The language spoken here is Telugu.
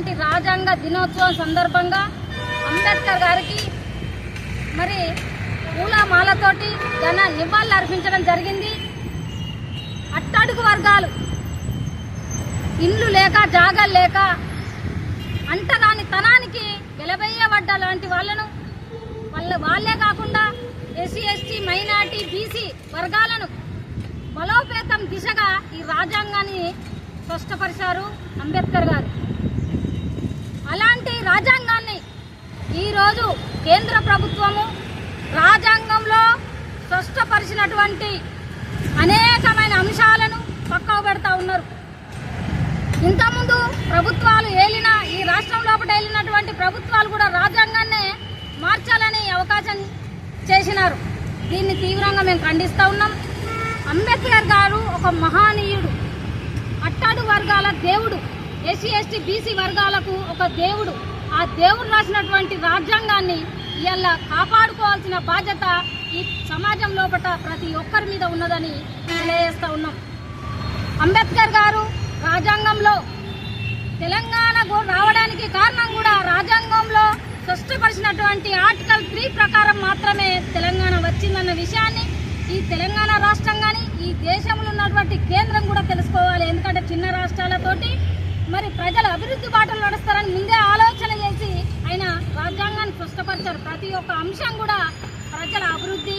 చేసినటువంటి రాజ్యాంగ దినోత్సవం సందర్భంగా అంబేద్కర్ గారికి మరి పూల మాలతోటి నివాళులు అర్పించడం జరిగింది. అట్టడుగు వర్గాలు ఇల్లు లేక జాగలు లేక అంటరాని తనానికి వెలబెయ్యబడ్డ లాంటి వాళ్ళను వాళ్ళ వాళ్ళే కాకుండా ఎస్సీ ఎస్టీ మైనార్టీ బీసీ వర్గాలను బలోపేతం దిశగా ఈ రాజ్యాంగాన్ని స్పష్టపరిచారు అంబేద్కర్ గారు. రాజ్యాంగాన్ని. ఈరోజు కేంద్ర ప్రభుత్వము రాజ్యాంగంలో స్పష్టపరిచినటువంటి అనేకమైన అంశాలను పక్కకు పెడతా ఉన్నారు. ఇంతకుముందు ప్రభుత్వాలు ఏలిన ఈ రాష్ట్రం లోపల ఏలినటువంటి ప్రభుత్వాలు కూడా రాజ్యాంగాన్నే మార్చాలని అవకాశం చేసినారు. దీన్ని తీవ్రంగా మేము ఖండిస్తూ ఉన్నాం. అంబేద్కర్ గారు ఒక మహానీయుడు. అట్టాడు వర్గాల దేవుడు. ఎస్సీ ఎస్టీ బీసీ వర్గాలకు ఒక దేవుడు. ఆ దేవుడు రాసినటువంటి రాజ్యాంగాన్ని ఇలా కాపాడుకోవాల్సిన బాధ్యత ఈ సమాజం లోపల ప్రతి ఒక్కరి మీద ఉన్నదని తెలియజేస్తా ఉన్నాం. అంబేద్కర్ గారు రాజ్యాంగంలో తెలంగాణకు రావడానికి కారణం కూడా రాజ్యాంగంలో స్పష్టపరిచినటువంటి ఆర్టికల్ త్రీ ప్రకారం మాత్రమే తెలంగాణ వచ్చిందన్న విషయాన్ని ఈ తెలంగాణ రాష్ట్రం కానీ ఈ దేశంలో ఉన్నటువంటి కేంద్రం కూడా తెలుసుకోవాలి. ఎందుకంటే చిన్న రాష్ట్రాలతోటి మరి ప్రజలు అభివృద్ధి బాటలు నడుస్తారని ముందే స్పష్టపరిచారు ప్రతి ఒక్క అంశం కూడా ప్రజల అభివృద్ధి